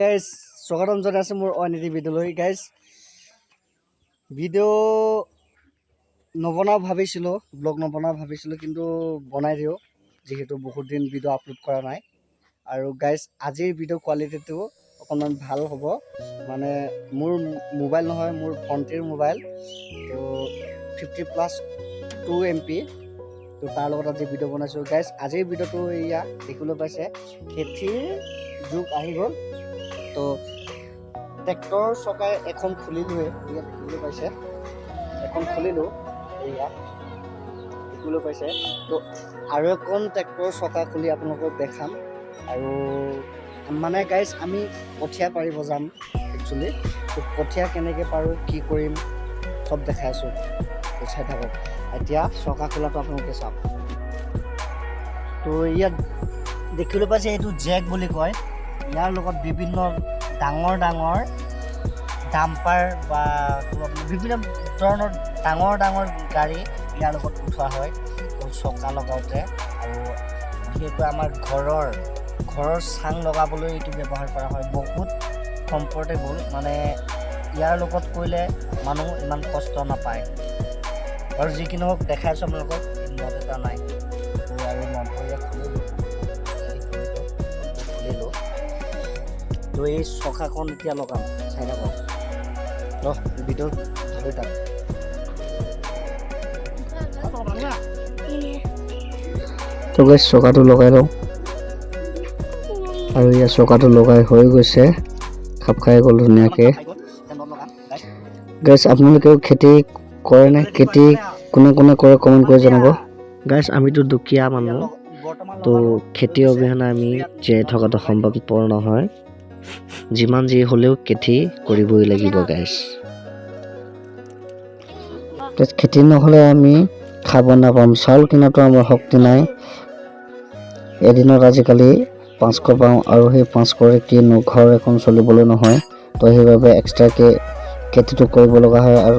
Guys স্বাগতম জনাইছোঁ মোৰ অইন এটি ভিডিঅ'লৈ গাইজ ভিডিঅ' নবনাওঁ ভাবিছিলোঁ ব্লগ নবনাওঁ ভাবিছিলোঁ, কিন্তু বনাই দিওঁ, যিহেতু বহুত দিন ভিডিঅ' আপলোড কৰা নাই। আৰু গাইজ আজিৰ ভিডিঅ' কোৱালিটিটো অকণমান ভালো হ'ব। মানে মোৰ মোবাইল নহয়, মোৰ ভণ্টিৰ মোবাইল তো fifty plus two M P তো তাৰ লগত আজি ভিডিঅ' বনাইছোঁ। গাইজ আজিৰ ভিডিঅ'টো এয়া দেখিবলৈ পাইছে। খেতিৰ যুগ আহি গ'ল। তো ট্ৰেক্টৰ চকাই এখন খুলিলোৱে ইয়াত দেখিবলৈ পাইছে। এখন খুলিলোঁ এয়া দেখিবলৈ পাইছে। তো আৰু এখন ট্ৰেক্টৰ চকা খুলি আপোনালোকক দেখাম। আৰু মানে গাইজ আমি কঠীয়া পাৰিব যাম একচুৱেলি তো কঠীয়া কেনেকৈ পাৰোঁ, কি কৰিম, চব দেখাই আছোঁ। চাই থাকক। এতিয়া চকা খোলাটো আপোনালোকে চাওক। তো ইয়াত দেখিবলৈ পাইছে, এইটো জেক বুলি কয়। ইয়াৰ লগত বিভিন্ন ডাঙৰ ডাঙৰ ডাম্পাৰ বা বিভিন্ন ধৰণৰ ডাঙৰ ডাঙৰ গাড়ী ইয়াৰ লগত উঠোৱা হয়। চকা লগাওঁতে আৰু বিশেষকৈ আমাৰ ঘৰৰ ঘৰৰ চাং লগাবলৈ এইটো ব্যৱহাৰ কৰা হয়। বহুত কমফৰ্টেবল মানে ইয়াৰ লগত কৰিলে মানুহ ইমান কষ্ট নাপায়। আৰু যি কি নহওক দেখাইছোঁ আপোনালোকক এটা নাই। আৰু ইয়াত এই চকাখন এতিয়া লগাম চাই থাকক ৰহ ভিডিঅ'ত ধৰি থাক। তো গৈ চকাটো লগাই লওঁ। আৰু ইয়াৰ চকাটো লগাই হৈ গৈছে। খাপ খাই গ'ল ধুনীয়াকৈ। গাইছ আপোনালোকেও খেতি কৰেনে খেতি কোনে কোনে কৰে কমেণ্ট কৰি জনাব। গাইছ আমিতো দুখীয়া মানুহ। তো খেতি অবিহনে আমি জীয়াই থকাটো সম্ভৱপৰ নহয়। যিমান যি হ'লেও খেতি কৰিবই লাগিব গাইছ খেতি নহ'লে আমি খাব নাপাম। চাউল কিনাতো আমাৰ শক্তি নাই। এদিনত আজিকালি পাঁচশো পাওঁ আৰু সেই পাঁচশৰে কিনো ঘৰ এখন চলিবলৈ নহয়। তো সেইবাবে এক্সট্ৰাকৈ খেতিটো কৰিব লগা হয় আৰু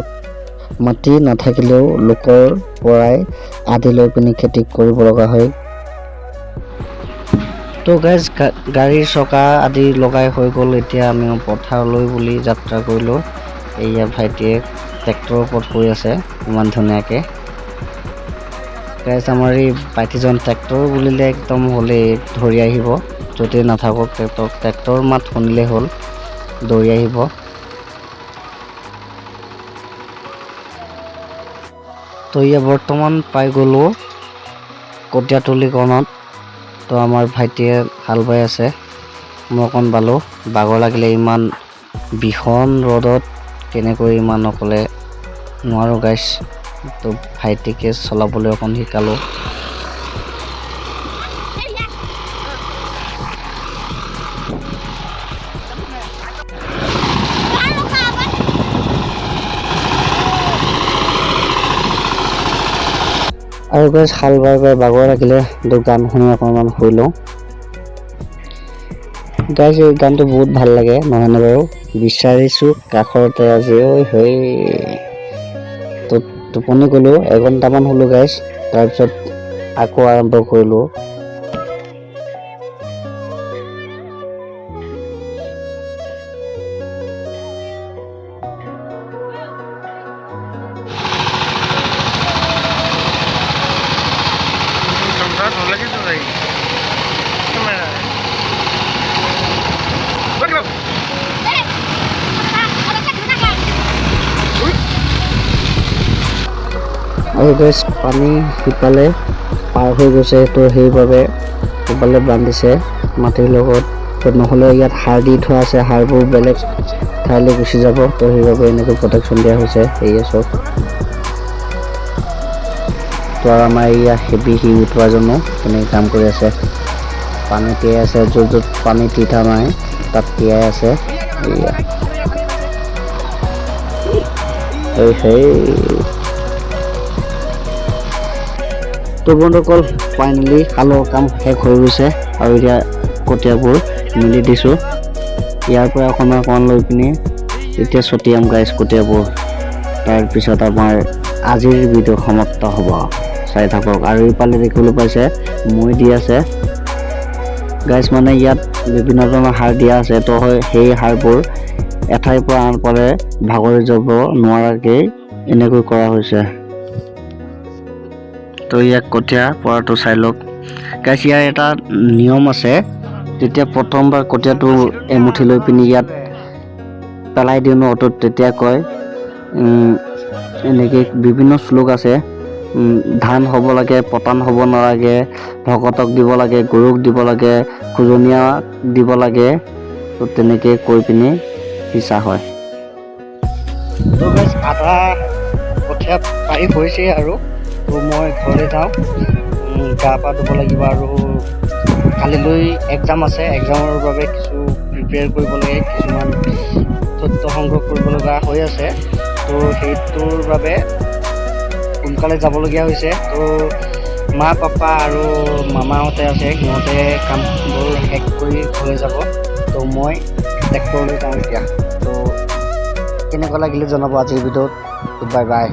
মাটি নাথাকিলেও লোকৰ পৰাই আধি লৈ পিনি খেতি কৰিব লগা হয়। তো গাইজ গাড়ীৰ চকা আদি লগাই হৈ গ'ল, এতিয়া আমি পথাৰলৈ বুলি যাত্ৰা কৰিলোঁ। এয়া ভাইটিয়ে ট্ৰেক্টৰৰ ওপৰত শুই আছে, ইমান ধুনীয়াকৈ। গাইজ আমাৰ এই ভাইটিজন ট্ৰেক্টৰ বুলিলে একদম হ'লেই, ধৰি আহিব। য'তে নাথাকক ট্ৰেক্টৰ ট্ৰেক্টৰ মাত শুনিলেই হ'ল, দৌৰি আহিব। তো এয়া বৰ্তমান পাই গ'লোঁ কঠীয়াতলীকৰণত তো আমাৰ ভাইটিয়ে হাল বাই আছে। মই অকণ বালোঁ। বাগৰ লাগিলে ইমান ভীষণ ৰ'দত কেনেকৈ ইমান অকলে নোৱাৰোঁ গাইছ তো ভাইটিকে চলাবলৈ অকণ শিকালোঁ। আৰু গাইছ হাল বাই বাই বাগৰ লাগিলে কিন্তু গান শুনি অকণমান শুই লওঁ। গাইজ, এই গানটো বহুত ভালো লাগে, নহয়নে বাৰু? বিচাৰিছোঁ কাষৰতে আজি, ঐ হৈ। টোপনি গ'লোঁ, এঘণ্টামান শুলোঁ গাইছ তাৰপিছত আকৌ আৰম্ভ কৰিলোঁ। আৰু গাইছ পানী সিফালে পাৰ হৈ গৈছে, তো সেইবাবে সিফালে বান্ধিছে মাটিৰ লগত। তো নহ'লে ইয়াত সাৰ দি থোৱা আছে, সাৰবোৰ বেলেগ ঠাইলৈ গুচি যাব। তো সেইবাবে এনেকৈ প্ৰটেকশ্যন দিয়া হৈছে, সেয়ে চব। তো আৰু আমাৰ এয়া হেভি শিং উঠোৱাজনো তেনেকৈ কাম কৰি আছে। পানী তিয়াই আছে, য'ত য'ত পানী তিতা নাই, তাত তিয়াই আছে। এয়া সেই তো বন্ধুসকল ফাইনেলি খালৰ কাম শেষ হৈ গৈছে আৰু এতিয়া কঠীয়াবোৰ মিলি দিছোঁ। ইয়াৰ পৰা অকণমান অকণমান লৈ পিনি এতিয়া ছটিয়াম গাইছ কঠীয়াবোৰ। তাৰপিছত আমাৰ আজিৰ ভিডিঅ' সমাপ্ত হ'ব। চাই থাকক। আৰু ইফালে দেখিবলৈ পাইছে মৈ দি আছে। গাইজ মানে ইয়াত বিভিন্ন ধৰণৰ সাৰ দিয়া আছে। তো হয়- সেই সাৰবোৰ এঠাইৰ পৰা আন পাৰে ভাগৰি যাব নোৱাৰাকেই এনেকৈ কৰা হৈছে। তো ইয়াক কঠীয়া পৰাটো চাই লওক। গাইজ ইয়াৰ এটা নিয়ম আছে। যেতিয়া প্ৰথমবাৰ কঠীয়াটো এমুঠি লৈ পিনি ইয়াত পেলাই দিওঁ ন অটোত তেতিয়া কয় এনেকৈ বিভিন্ন শ্লোক আছে। ধান হ'ব লাগে পতান হ'ব নালাগে ভকতক দিব লাগে গৰুক দিব লাগে খোজনীয়া দিব লাগে তো তেনেকৈ কৈ পিনি সিঁচা হয়। আধা কঠীয়া পাৰি হৈছেই আৰু। তো মই ঘৰলৈ যাওঁ। গা পা ধুব লাগিব আৰু কালিলৈ এক্সাম আছে। এক্সামৰ বাবে কিছু প্ৰিপেয়াৰ কৰিব লাগে, কিছুমান তথ্য সংগ্ৰহ কৰিব লগা হৈ আছে। তো সেইটোৰ বাবে সোনকালে যাবলগীয়া হৈছে। তো মা পাপা আৰু মামাহঁতে আছে, সিহঁতে কামবোৰ শেষ কৰি ঘৰলৈ যাব। তো মই ট্ৰেক্টৰলৈ যাওঁ এতিয়া। তো কেনেকুৱা লাগিলে জনাব আজিৰ ভিডিঅ'ত। Bye bye